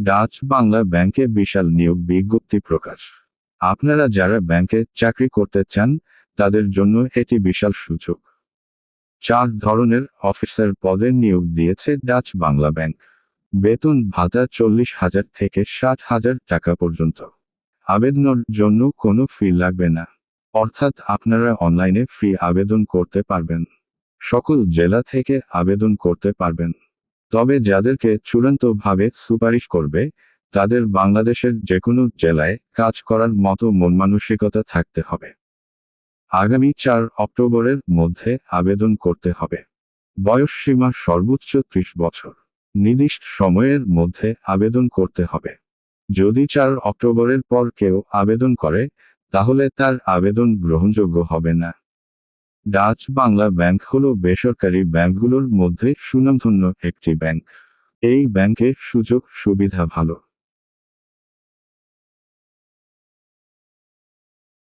Dutch Bangla ব্যাংকে বিশাল নিয়োগ বিজ্ঞপ্তি প্রকাশ। আপনারা যারা ব্যাংকে চাকরি করতে চান, তাদের জন্য এটি বিশাল সুযোগ। চার ধরনের অফিসার পদে নিয়োগ দিয়েছে ডাচ বাংলা ব্যাংক। বেতন ভাতা চল্লিশ হাজার থেকে ষাট হাজার টাকা পর্যন্ত। আবেদনের জন্য কোনো ফি লাগবে না। অর্থাৎ আপনারা অনলাইনে ফ্রি আবেদন করতে পারবেন। সকল জেলা থেকে আবেদন করতে পারবেন। তবে যাদেরকে চূড়ান্তভাবে সুপারিশ করবে, তাদের বাংলাদেশের যে কোনো জেলায় কাজ করার মতো মন মানসিকতা থাকতে হবে। আগামী চার অক্টোবরের মধ্যে আবেদন করতে হবে। বয়স সীমা সর্বোচ্চ ত্রিশ বছর। নির্দিষ্ট সময়ের মধ্যে আবেদন করতে হবে। যদি চার অক্টোবরের পর কেউ আবেদন করে, তাহলে তার আবেদন গ্রহণযোগ্য হবে না। ডাচ বাংলা ব্যাংক হল বেসরকারি ব্যাংকগুলোর মধ্যে সুনামধন্য একটি ব্যাংক। এই ব্যাংকের সুযোগ সুবিধা ভালো।